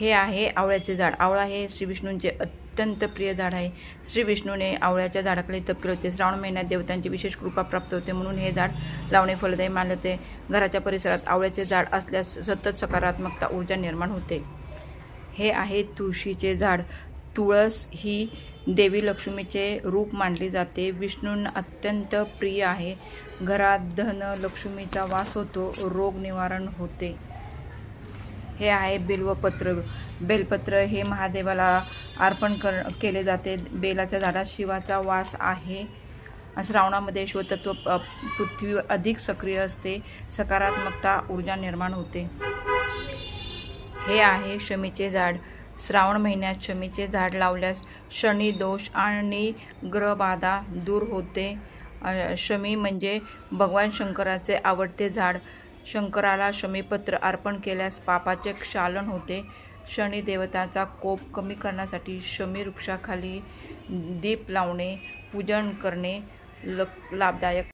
हे आहे आवळ्याचे झाड. आवळा हे श्री विष्णूंचे अत्यंत प्रिय झाड आहे. श्री विष्णूने आवळ्याच्या झाडाकडे तप केले होते. श्रावण महिन्यात देवतांची विशेष कृपा प्राप्त होते म्हणून हे झाड लावणे फलदायी मानले होते. घराच्या परिसरात आवळ्याचे झाड असल्यास सतत सकारात्मकता ऊर्जा निर्माण होते. हे आहे तुळशीचे झाड. तुळस ही देवी लक्ष्मीचे रूप मानली जाते. विष्णूंना अत्यंत प्रिय आहे. घरात धन लक्ष्मीचा वास होतो. रोग निवारण होते. हे आहे बेलवपत्र. बेलपत्र हे महादेवाला अर्पण कर केले जाते. बेलाच्या झाडात शिवाचा वास आहे. श्रावणामध्ये शिवतत्व प- पृथ्वी अधिक सक्रिय असते. सकारात्मकता ऊर्जा निर्माण होते. हे आहे शमीचे झाड. श्रावण महिन्यात शमीचे झाड लावल्यास शनी दोष आणि ग्रहबाधा दूर होते. शमी म्हणजे भगवान शंकराचे आवडते झाड. शंकराला शमीपत्र अर्पण केल्यास पापाचे क्षालन होते. शनी देवताचा कोप कमी करण्यासाठी शमी वृक्षाखाली दीप लावणे पूजन करणे ल लाभदायक